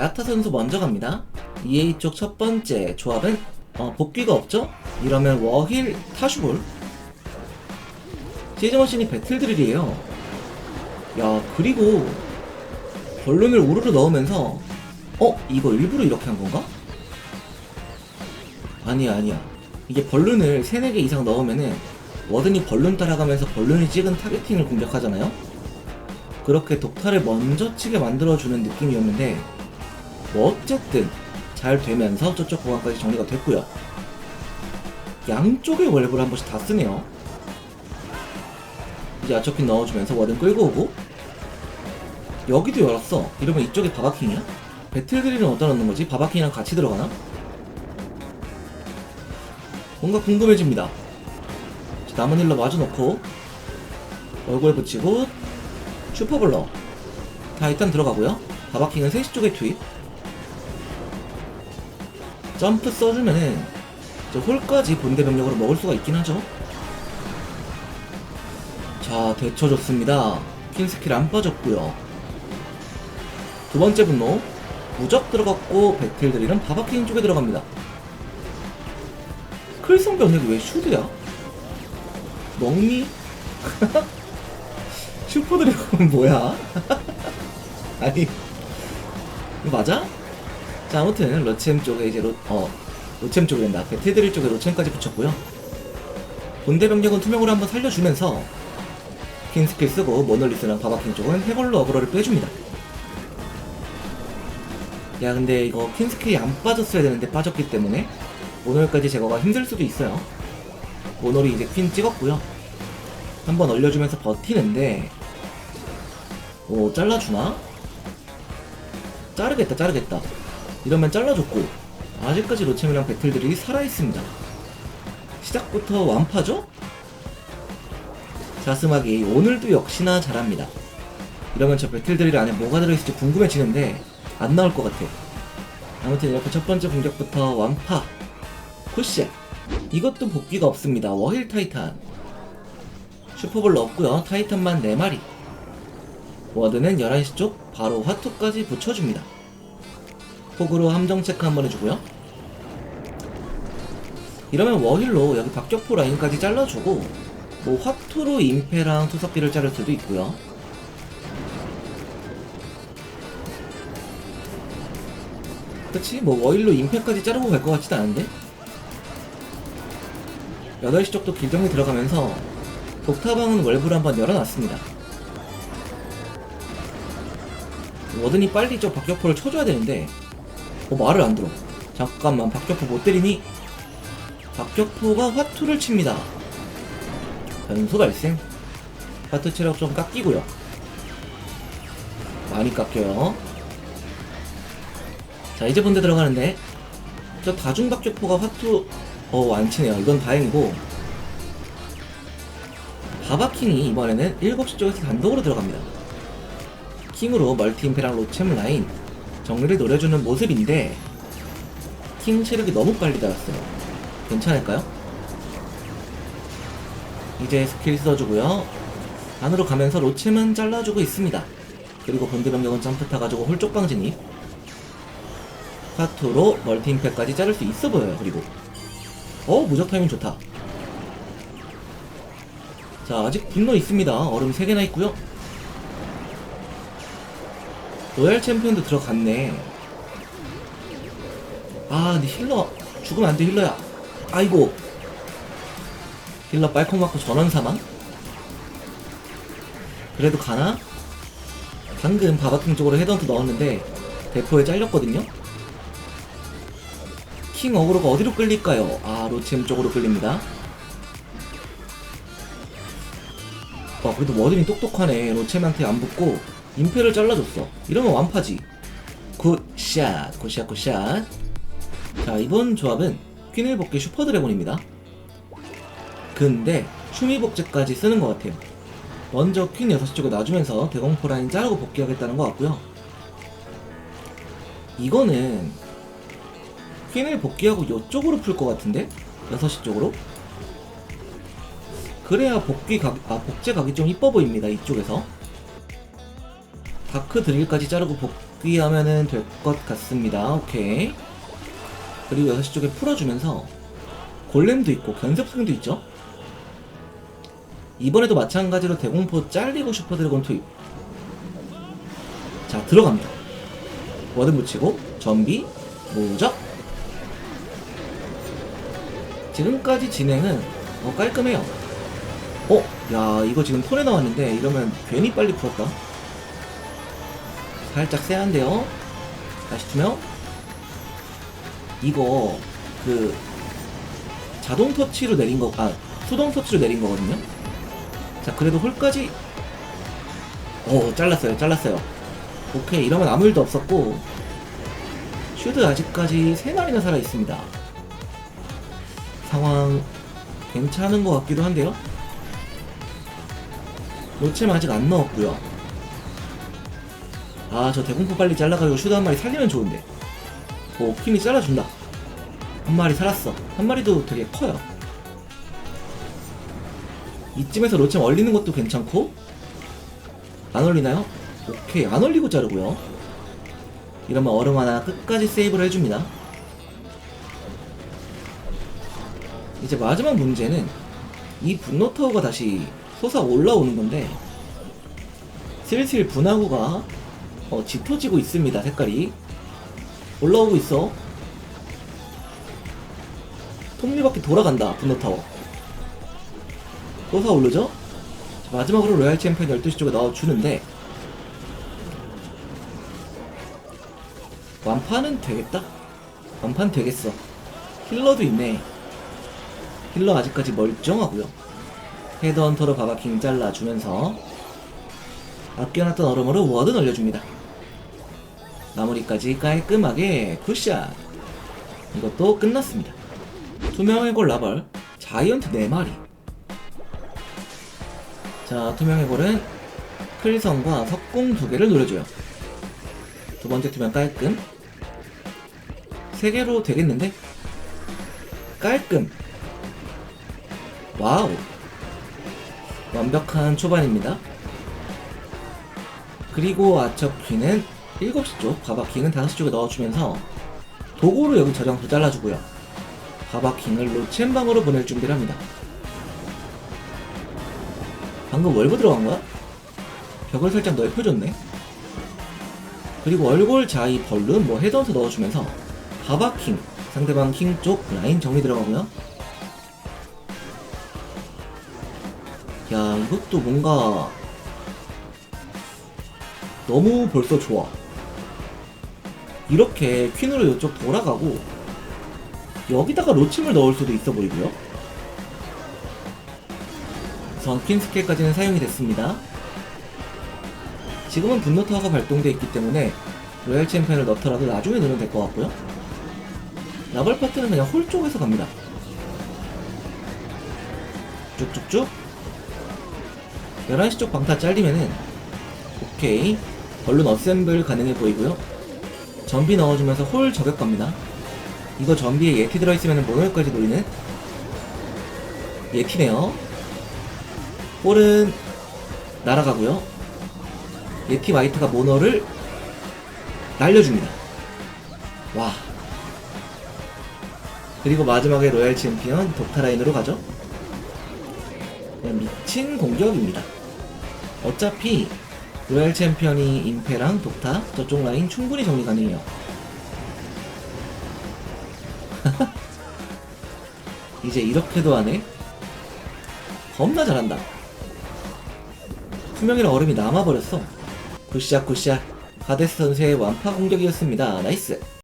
야타 선수 먼저 갑니다. EA 쪽 첫 번째 조합은 어, 복귀가 없죠? 이러면 워힐 타슈볼 시즈머신이 배틀드릴이에요. 야 그리고 벌룬을 우르르 넣으면서 어? 이거 일부러 이렇게 한 건가? 아니야 아니야 이게 벌룬을 3, 4개 이상 넣으면은 워든이 벌룬 따라가면서 벌룬이 찍은 타겟팅을 공격하잖아요? 그렇게 독타를 먼저 치게 만들어주는 느낌이었는데 뭐 어쨌든 잘 되면서 저쪽 보관까지 정리가 됐고요. 양쪽의 월브를 한 번씩 다 쓰네요. 이제 아처킨 넣어주면서 워든 끌고 오고. 여기도 열었어. 이러면 이쪽이 바바킹이야? 배틀드릴은 어디다 넣는 거지? 바바킹이랑 같이 들어가나? 뭔가 궁금해집니다. 자, 남은 힐러 마주 넣고 얼굴 붙이고 슈퍼블러 다 일단 들어가고요. 바바킹은 3시 쪽에 투입 점프 써주면은 저 홀까지 본대 병력으로 먹을 수가 있긴 하죠 자 데쳐줬습니다 킬 스킬 안 빠졌고요 두 번째 분노 무적 들어갔고 배틀드릴은 바바킹 쪽에 들어갑니다 클성 병력이 왜 슈드야? 멍미? 슈퍼드래곤은 뭐야? 아니 이거 맞아? 자 아무튼 러챔 쪽에 이제 로, 어 로챔 쪽에 된다 배틀드릴 쪽에 로챔까지 붙였고요. 본대 병력은 투명으로 한번 살려주면서 킹 스킬 쓰고 모널리스랑 바바킹 쪽은 해골로 어그로를 빼줍니다. 야 근데 이거 킹 스킬이 안 빠졌어야 되는데 빠졌기 때문에 모널까지 제거가 힘들 수도 있어요. 모널이 이제 퀸 찍었고요. 한번 얼려주면서 버티는데 오 잘라주나? 자르겠다 자르겠다 이러면 잘라줬고 아직까지 로챔이랑 배틀들이 살아있습니다. 시작부터 완파죠? 자스막이 오늘도 역시나 잘합니다. 이러면 저 배틀드릴 안에 뭐가 들어있을지 궁금해지는데 안 나올 것 같아 아무튼 이렇게 첫 번째 공격부터 완파. 푸시 이것도 복귀가 없습니다. 워힐 타이탄. 슈퍼볼 넣었고요. 타이탄만 4마리. 워드는 11시 쪽 바로 화투까지 붙여줍니다 폭으로 함정 체크 한번 해주고요. 이러면 워힐로 여기 박격포 라인까지 잘라주고 뭐 화투로 임페랑 투석기를 자를 수도 있고요. 그치? 뭐 워힐로 임페까지 자르고 갈 것 같지도 않은데? 8시 쪽도 길정이 들어가면서 독타방은 월브를 한번 열어놨습니다. 워든이 빨리 저 박격포를 쳐줘야 되는데 어 말을 안 들어. 잠깐만 박격포 못 때리니? 박격포가 화투를 칩니다. 변수 발생 화투 체력 좀 깎이고요. 많이 깎여요. 자 이제 본대 들어가는데. 저 다중 박격포가 화투 어 안 치네요. 이건 다행이고. 바바킹이 이번에는 7시 쪽에서 단독으로 들어갑니다. 킹으로 멀티 임페랑 로챔 라인 정리를 노려주는 모습인데 킹 체력이 너무 빨리 달았어요. 괜찮을까요? 이제 스킬 써주고요. 안으로 가면서 로챔은 잘라주고 있습니다. 그리고 본드 병력은 점프 타가지고 홀쪽 방 진입 파투로 멀티 임팩까지 자를 수 있어 보여요 그리고. 어 무적 타이밍 좋다. 자 아직 분노 있습니다. 얼음 3개나 있고요 로얄 챔피언도 들어갔네 아 근데 힐러 죽으면 안돼 힐러야 아이고 힐러 빨콩 맞고 전원 사망? 그래도 가나? 방금 바바킹 쪽으로 헤던트 넣었는데 대포에 잘렸거든요? 킹 어그로가 어디로 끌릴까요? 아 로챔 쪽으로 끌립니다 와 그래도 워든이 똑똑하네 로챔한테 안 붙고 임페를 잘라줬어 이러면 완파지 굿샷 굿샷 굿샷 자 이번 조합은 퀸을 복귀 슈퍼 드래곤입니다 근데 슈미 복제까지 쓰는 것 같아요 먼저 퀸 6시 쪽에 놔주면서 대공포 라인 자르고 복귀하겠다는 것 같고요 이거는 퀸을 복귀하고 이쪽으로 풀 것 같은데? 6시 쪽으로? 그래야 복귀 각, 아, 복제 각이 좀 이뻐 보입니다. 이쪽에서. 다크 드릴까지 자르고 복, 복귀하면은 될 것 같습니다. 오케이. 그리고 6시 쪽에 풀어주면서 골렘도 있고 견습승도 있죠. 이번에도 마찬가지로 대공포 잘리고 슈퍼드래곤 투입. 자, 들어갑니다. 워든 붙이고, 전비, 무적. 지금까지 진행은 어, 깔끔해요. 어? 야, 이거 지금 톤에 나왔는데 이러면 괜히 빨리 풀었다. 살짝 세한데요? 다시 투명? 이거, 그, 자동 터치로 내린 거, 아, 수동 터치로 내린 거거든요? 자, 그래도 홀까지, 오, 잘랐어요, 잘랐어요. 오케이, 이러면 아무 일도 없었고, 슈드 아직까지 3마리나 살아있습니다. 상황, 괜찮은 것 같기도 한데요? 노챔 아직 안 넣었고요. 아, 저 대공포 빨리 잘라가지고 슈드 한 마리 살리면 좋은데. 오, 킴이 잘라준다. 한 마리 살았어. 한 마리도 되게 커요. 이쯤에서 로챔 얼리는 것도 괜찮고 안 얼리나요? 오케이 안 얼리고 자르고요 이러면 얼음 하나 끝까지 세이브를 해줍니다 이제 마지막 문제는 이 분노 타워가 다시 솟아 올라오는 건데 슬슬 분화구가 어, 짙어지고 있습니다 색깔이. 올라오고 있어. 톱니바퀴 돌아간다 분노 타워. 솟아 오르죠? 자, 마지막으로 로얄 챔피언 12시 쪽에 넣어주는데. 완파는 되겠다? 완판 되겠어. 힐러도 있네. 힐러 아직까지 멀쩡하고요. 헤드헌터로 바바킹 잘라주면서. 아껴놨던 얼음으로 워드 넣려줍니다 마무리까지 깔끔하게 굿샷 이것도 끝났습니다 투명의 골 라벌 자이언트 4마리 자, 투명의 골은 클성과 석공 두 개를 노려줘요. 두 번째 투명 깔끔. 세 개로 되겠는데? 깔끔. 와우. 완벽한 초반입니다. 그리고 아처퀴는 7시 쪽, 바바킹은 5시 쪽에 넣어주면서 도구로 여기 저장소 잘라주고요. 바바킹을 로첸방으로 보낼 준비를 합니다. 방금 월브 들어간 거야? 벽을 살짝 넓혀줬네. 그리고 얼골 자이 벌룬 뭐 헤드헌터 넣어주면서 바바킹 상대방 킹 쪽 라인 정리 들어가고요. 야 이것도 뭔가 너무 벌써 좋아. 이렇게 퀸으로 이쪽 돌아가고 여기다가 로침을 넣을 수도 있어 보이고요. 전퀸 스킬까지는 사용이 됐습니다. 지금은 분노 타워가 발동되어 있기 때문에 로얄 챔피언을 넣더라도 나중에 넣으면 될 것 같고요. 라벌 파트는 그냥 홀 쪽에서 갑니다. 쭉쭉쭉 11시 쪽 방타 잘리면은 오케이 벌룬 어셈블 가능해 보이고요. 전비 넣어주면서 홀 저격 갑니다. 이거 전비에 예티 들어있으면 모노일까지 노리는 예티네요. 볼은 날아가고요. 예티 와이트가 모너를 날려줍니다. 와. 그리고 마지막에 로얄 챔피언 독타라인으로 가죠. 미친 공격입니다. 어차피 로얄 챔피언이 임페랑 독타 저쪽 라인 충분히 정리 가능해요. 이제 이렇게도 하네. 겁나 잘한다. 투명이랑 얼음이 남아버렸어. 굿샷 굿샷. 가데스 선수의 완파 공격이었습니다. 나이스.